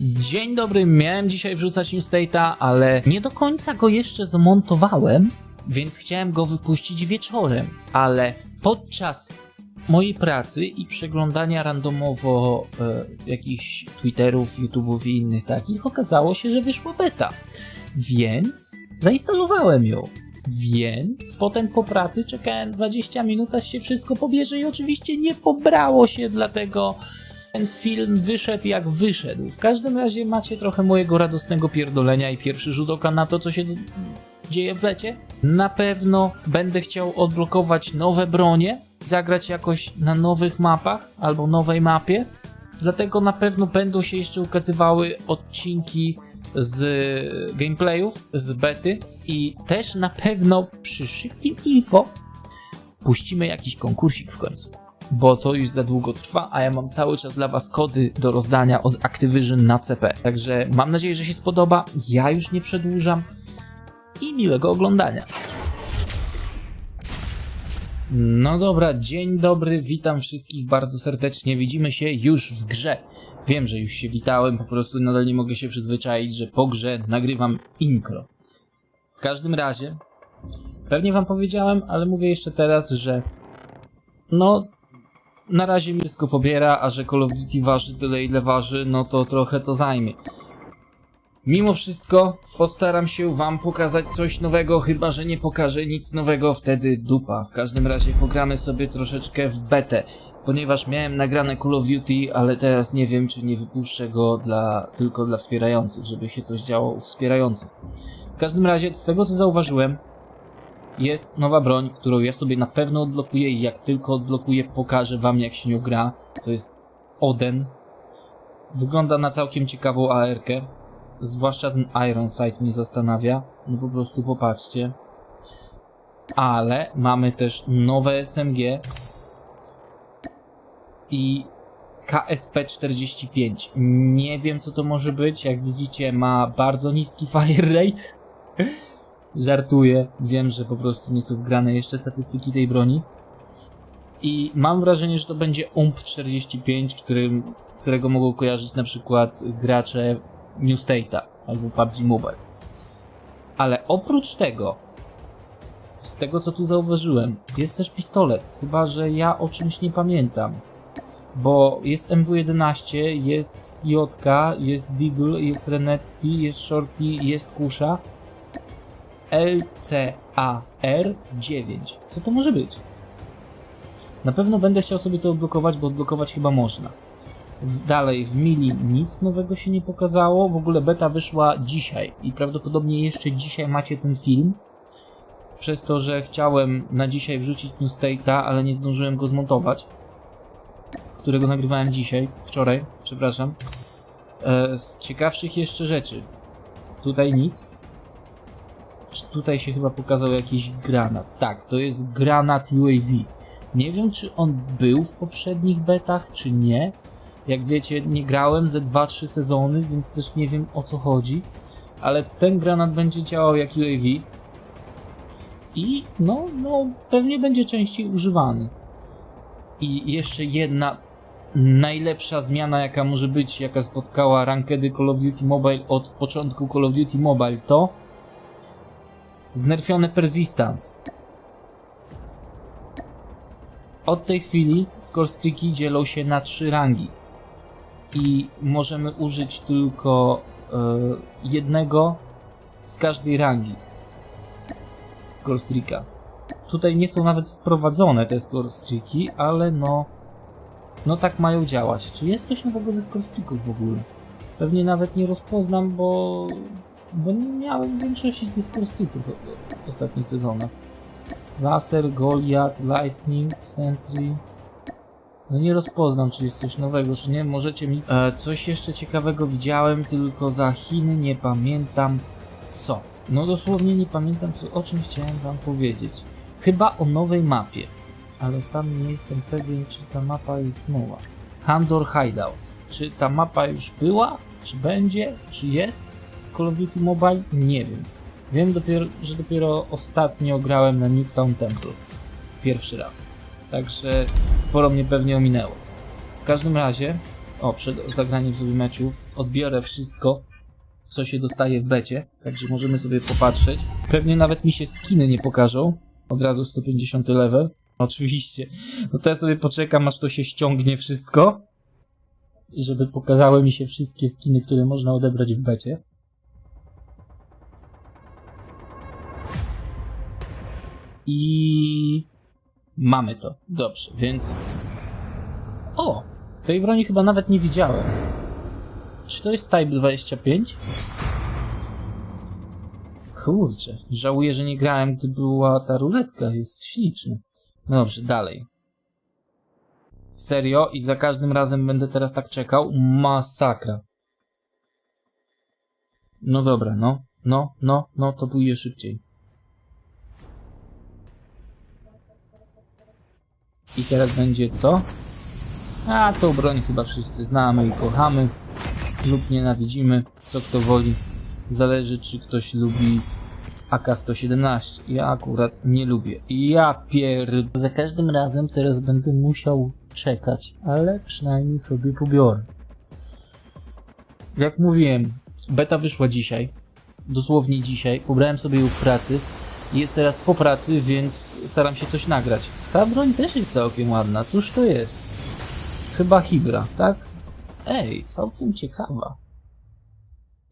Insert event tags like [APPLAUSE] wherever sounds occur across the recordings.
Dzień dobry, miałem dzisiaj wrzucać New State'a, ale nie do końca go jeszcze zmontowałem, więc chciałem go wypuścić wieczorem, ale podczas mojej pracy i przeglądania randomowo e, jakichś Twitterów, YouTube'ów i innych takich, okazało się, że wyszła beta. Więc zainstalowałem ją. Więc potem po pracy czekałem 20 minut, aż się wszystko pobierze i oczywiście nie pobrało się, dlatego ten film wyszedł jak wyszedł. W każdym razie macie trochę mojego radosnego pierdolenia i pierwszy rzut oka na to, co się dzieje w lecie. Na pewno będę chciał odblokować nowe bronie, zagrać jakoś na nowych mapach albo nowej mapie. Dlatego na pewno będą się jeszcze ukazywały odcinki z gameplayów, z bety i też na pewno przy szybkim info puścimy jakiś konkursik w końcu. Bo to już za długo trwa, a ja mam cały czas dla Was kody do rozdania od Activision na CP. Także mam nadzieję, że się spodoba. Ja już nie przedłużam i miłego oglądania. No dobra, dzień dobry, witam wszystkich bardzo serdecznie. Widzimy się już w grze. Wiem, że już się witałem, po prostu nadal nie mogę się przyzwyczaić, że po grze nagrywam intro. W każdym razie, pewnie wam powiedziałem, ale mówię jeszcze teraz, że no, na razie mi wszystko pobiera, a że Call of Duty waży tyle ile waży, no to trochę to zajmie. Mimo wszystko postaram się wam pokazać coś nowego, chyba że nie pokażę nic nowego, wtedy dupa. W każdym razie pogramy sobie troszeczkę w betę, ponieważ miałem nagrane Call of Duty, ale teraz nie wiem czy nie wypuszczę go dla, tylko dla wspierających, żeby się coś działo u wspierających. W każdym razie, z tego co zauważyłem, jest nowa broń, którą ja sobie na pewno odblokuję i jak tylko odblokuję, pokażę wam jak się nią gra. To jest Oden. Wygląda na całkiem ciekawą AR-kę. Zwłaszcza ten Iron Sight mnie zastanawia. No po prostu popatrzcie. Ale mamy też nowe SMG i KSP-45. Nie wiem co to może być. Jak widzicie ma bardzo niski fire rate. Żartuję. Wiem, że po prostu nie są wgrane jeszcze statystyki tej broni. I mam wrażenie, że to będzie UMP-45, którym, którego mogą kojarzyć na przykład gracze New State'a albo PUBG Mobile. Ale oprócz tego, z tego co tu zauważyłem, jest też pistolet. Chyba, że ja o czymś nie pamiętam. Bo jest MW11, jest JK, jest Deagle, jest Renetti, jest Shorty, jest Kusza. LCAR9. Co to może być? Na pewno będę chciał sobie to odblokować, bo odblokować chyba można. Dalej, w Mili nic nowego się nie pokazało. W ogóle beta wyszła dzisiaj i prawdopodobnie jeszcze dzisiaj macie ten film. Przez to, że chciałem na dzisiaj wrzucić New State'a, ale nie zdążyłem go zmontować. Którego nagrywałem dzisiaj, wczoraj, przepraszam. E, z ciekawszych jeszcze rzeczy. Tutaj nic. Tutaj się chyba pokazał jakiś granat. Tak, to jest granat UAV. Nie wiem, czy on był w poprzednich betach, czy nie. Jak wiecie, nie grałem ze 2-3 sezony, więc też nie wiem o co chodzi. Ale ten granat będzie działał jak UAV. I no, no, pewnie będzie częściej używany. I jeszcze jedna najlepsza zmiana, jaka może być, jaka spotkała rankedy Call of Duty Mobile od początku Call of Duty Mobile, to znerfione Persistence. Od tej chwili scorestreaki dzielą się na trzy rangi i możemy użyć tylko e, jednego z każdej rangi scorestreaka. Tutaj nie są nawet wprowadzone te scorestreaki, ale no no tak mają działać. Czy jest coś nowego ze scorestreaków w ogóle? Pewnie nawet nie rozpoznam, bo bo nie miałem większości tych w ostatnich sezonach. Laser, Goliath, Lightning, Sentry. No nie rozpoznam, czy jest coś nowego, czy nie. Możecie mi... E, coś jeszcze ciekawego widziałem, tylko za Chiny nie pamiętam co. No dosłownie nie pamiętam, co, o czym chciałem wam powiedzieć. Chyba o nowej mapie. Ale sam nie jestem pewien, czy ta mapa jest nowa. Handor Hideout. Czy ta mapa już była? Czy będzie? Czy jest? Call of Duty Mobile? Nie wiem. Wiem dopiero, że dopiero ostatnio grałem na Newtown Temple. Pierwszy raz. Także sporo mnie pewnie ominęło. W każdym razie o, przed zagraniem sobie meczu odbiorę wszystko, co się dostaje w becie, także możemy sobie popatrzeć. Pewnie nawet mi się skiny nie pokażą. Od razu 150 level. [LAUGHS] Oczywiście. No to ja sobie poczekam, aż to się ściągnie wszystko. Żeby pokazały mi się wszystkie skiny, które można odebrać w becie. I mamy to. Dobrze, więc. O! Tej broni chyba nawet nie widziałem. Czy to jest Type 25? Kurczę, żałuję, że nie grałem, gdy była ta ruletka. Jest śliczna. No dobrze, dalej. Serio? I za każdym razem będę teraz tak czekał? Masakra. No dobra, no. No, no, no, to pójdzie szybciej. I teraz będzie co? A, tą broń chyba wszyscy znamy i kochamy lub nienawidzimy, co kto woli. Zależy, czy ktoś lubi AK-117. Ja akurat nie lubię. Ja pierd... Za każdym razem teraz będę musiał czekać, ale przynajmniej sobie pobiorę. Jak mówiłem, beta wyszła dzisiaj. Dosłownie dzisiaj. Pobrałem sobie ją w pracy. Jest teraz po pracy, więc staram się coś nagrać. Ta broń też jest całkiem ładna. Cóż to jest? Chyba Hibra, tak? Ej, całkiem ciekawa.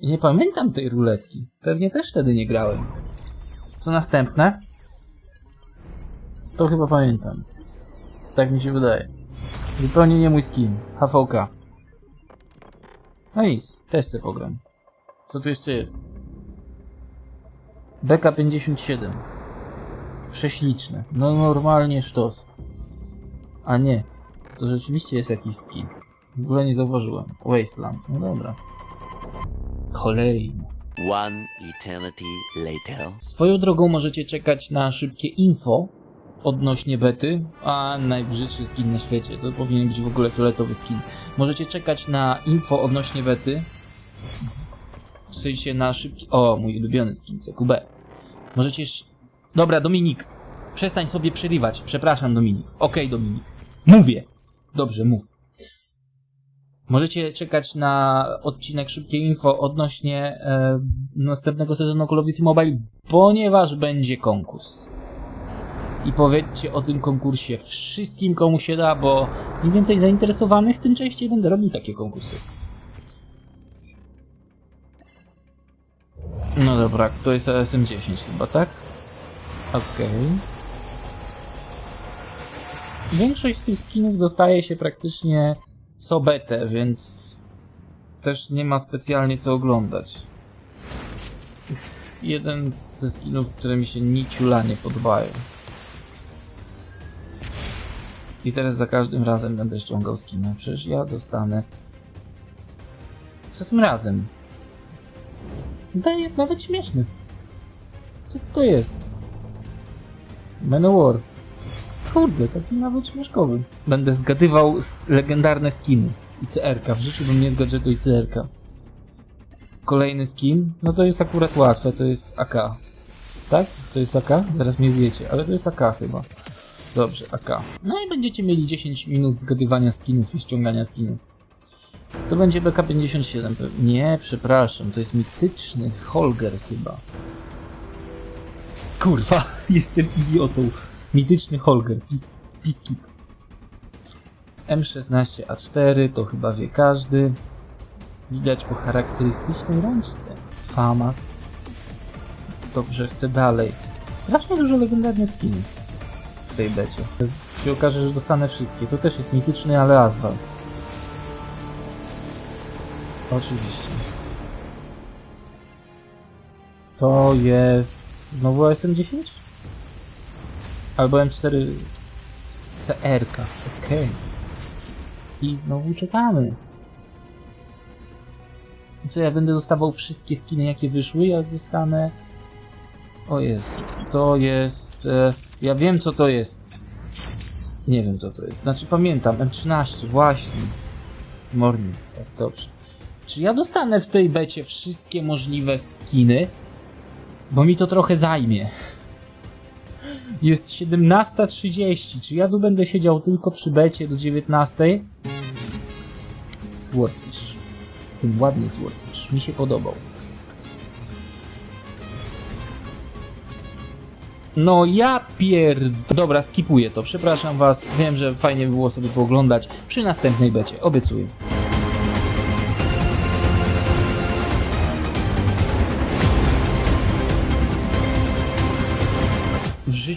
Nie pamiętam tej ruletki. Pewnie też wtedy nie grałem. Co następne? To chyba pamiętam. Tak mi się wydaje. Zupełnie nie mój skin. HVK. No nic, też se pogram. Co tu jeszcze jest? BK57. Prześliczne. No normalnie sztos. A nie. To rzeczywiście jest jakiś skin. W ogóle nie zauważyłem. Wasteland. No dobra. Kolejny. One eternity later. Swoją drogą możecie czekać na szybkie info odnośnie bety, a najbrzydszy skin na świecie. To powinien być w ogóle fioletowy skin. Możecie czekać na info odnośnie bety. W sensie na szybki... O, mój ulubiony skin CQB. Możecie... sz- Dobra, Dominik. Przestań sobie przerywać. Przepraszam, Dominik. Okej, Dominik. Mówię. Dobrze, mów. Możecie czekać na odcinek szybkie info odnośnie e, następnego sezonu Call of Duty Mobile, ponieważ będzie konkurs. I powiedzcie o tym konkursie wszystkim, komu się da, bo im więcej zainteresowanych, tym częściej będę robił takie konkursy. No dobra, to jest ASM10 chyba, tak? Okej. Większość z tych skinów dostaje się praktycznie co betę, więc też nie ma specjalnie co oglądać. Jeden ze skinów, które mi się niciula nie podobają. I teraz za każdym razem będę ściągał skina. Przecież ja dostanę... Co tym razem? Ten jest nawet śmieszny. Co to jest? Manowar. Kurde, taki nawet śmieszkowy. Będę zgadywał legendarne skiny. ICR-ka. W życiu bym nie zgadywał do ICR-ka. Kolejny skin. No to jest akurat łatwe, to jest AK. Tak? To jest AK? Zaraz mnie zjecie, ale to jest AK chyba. Dobrze, AK. No i będziecie mieli 10 minut zgadywania skinów i ściągania skinów. To będzie BK57 pewnie. Nie, przepraszam, to jest mityczny Holger chyba. Kurwa, [LAUGHS] jestem idiotą. Mityczny Holger, pis, piskip. M16A4 to chyba wie każdy. Widać po charakterystycznej rączce. Famas. Dobrze, chcę dalej. Strasznie dużo legendarnych skinów w tej becie. Się okaże, że dostanę wszystkie. To też jest mityczny, ale Aswal. Oczywiście. To jest... Znowu SM10? Albo M4 CR-ka. Okej. I znowu czekamy. Co ja będę dostawał wszystkie skiny jakie wyszły? Ja dostanę... O jest. To jest... E... Ja wiem co to jest. Nie wiem co to jest. Znaczy pamiętam. M13 właśnie. Morningstar. Dobrze. Czy ja dostanę w tej becie wszystkie możliwe skiny? Bo mi to trochę zajmie. Jest 17.30. Czy ja tu będę siedział tylko przy becie do 19.00? Swordfish. Ten ładny Swordfish. Mi się podobał. No ja pierd... Dobra, skipuję to. Przepraszam was. Wiem, że fajnie by było sobie pooglądać przy następnej becie. Obiecuję.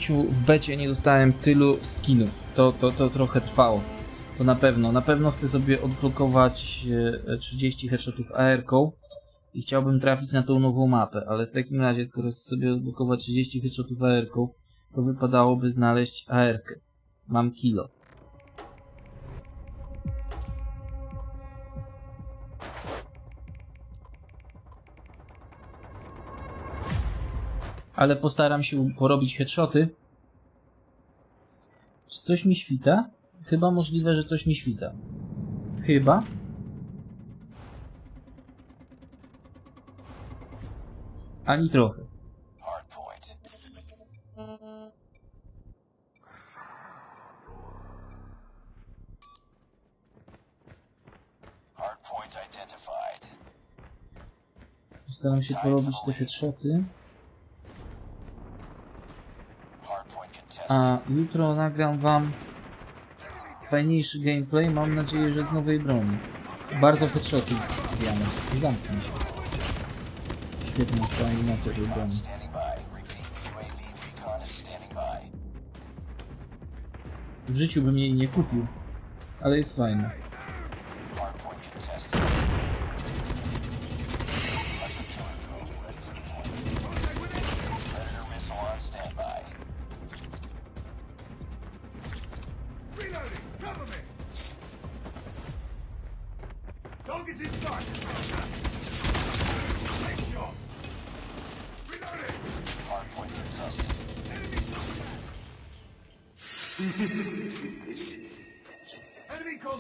Życiu w becie nie dostałem tylu skinów. To, to, to trochę trwało. To na pewno. Na pewno chcę sobie odblokować e, 30 headshotów AR-ką i chciałbym trafić na tą nową mapę, ale w takim razie, skoro chcę sobie odblokować 30 headshotów AR-ką, to wypadałoby znaleźć AR-kę. Mam kilo. Ale postaram się porobić headshoty. Czy coś mi świta? Chyba możliwe, że coś mi świta. Chyba. Ani trochę. Postaram się porobić te headshoty. A jutro nagram wam fajniejszy gameplay. Mam nadzieję, że z nowej broni. Bardzo headshoty wbijamy. Zamknij się. Świetna animacja tej broni. W życiu bym jej nie kupił. Ale jest fajna.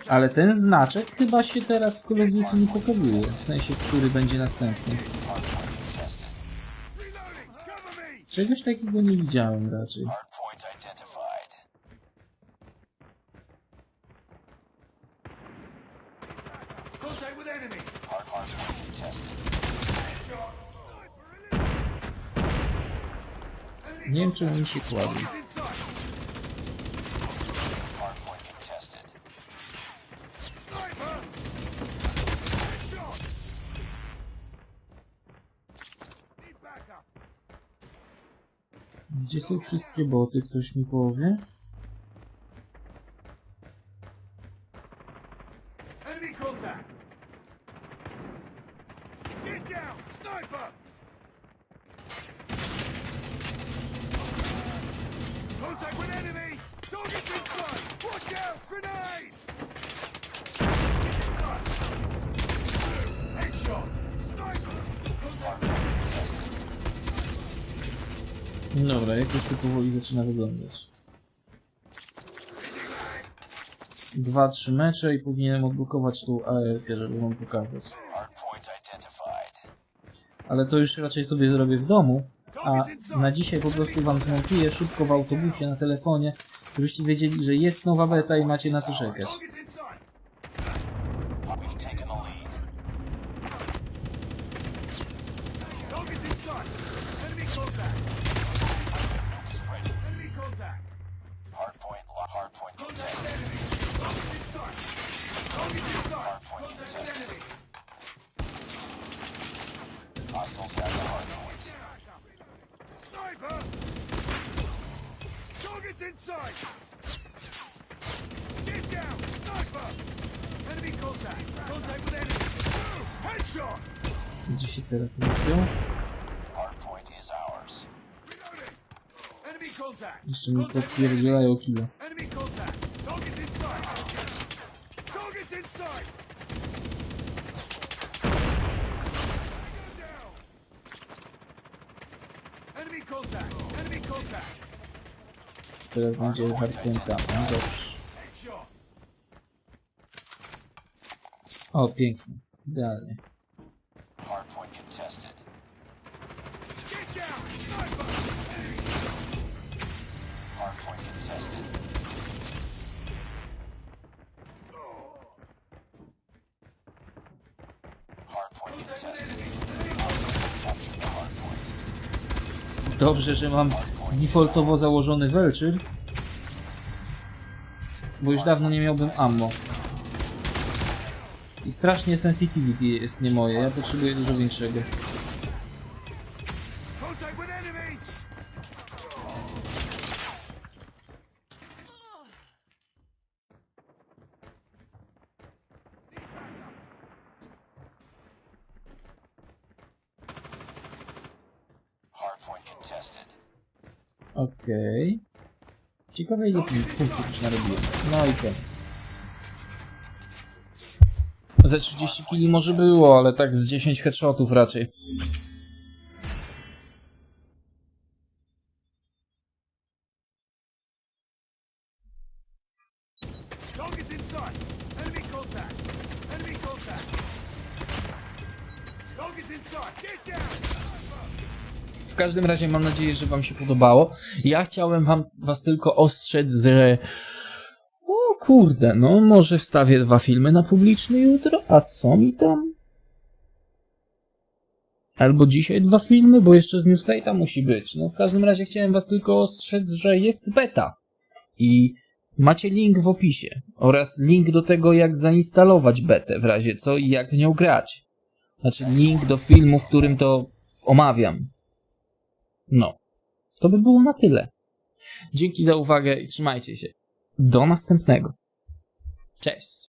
Ale ten znaczek chyba się teraz w Duty nie pokazuje. W sensie, który będzie następny. Czegoś takiego nie widziałem raczej. Nie wiem, czy mi się kładł. Gdzie są wszystkie boty? Ktoś mi powie? Enemy contact! Get down! Sniper! Contact with enemy! Target's inside! Watch out! Grenade! Headshot! Sniper! Contact! Dobra, jakoś to powoli zaczyna wyglądać. Dwa, trzy mecze i powinienem odblokować tą AR, żeby wam pokazać. Ale to już raczej sobie zrobię w domu, a na dzisiaj po prostu wam zmontuję szybko w autobusie, na telefonie, żebyście wiedzieli, że jest nowa beta i macie na co czekać. Gdzie się teraz contact! Jeszcze mi podpierdzielają kilo. Enemy contact! Target inside! Target inside! Down! Enemy contact! Enemy contact! Teraz będzie hardpointa. No dobrze. O, pięknie. Idealnie. Dobrze, że mam defaultowo założony Welcher. Bo już dawno nie miałbym ammo. I strasznie sensitivity jest nie moje, ja potrzebuję dużo większego. Contact with enemy! Hardpoint contested. Okej. Ciekawe ile pu- punktów już narobiłem. No i ten. Ze 30 kili może było, ale tak z 10 headshotów raczej. Get down! Każdym razie mam nadzieję, że wam się podobało. Ja chciałem wam was tylko ostrzec, że o kurde, no może wstawię dwa filmy na publiczny jutro, a co mi tam? Albo dzisiaj dwa filmy, bo jeszcze z New State'a musi być. No w każdym razie chciałem was tylko ostrzec, że jest beta. I macie link w opisie oraz link do tego, jak zainstalować betę w razie co i jak w nią grać. Znaczy link do filmu, w którym to omawiam. No, to by było na tyle. Dzięki za uwagę i trzymajcie się. Do następnego. Cześć.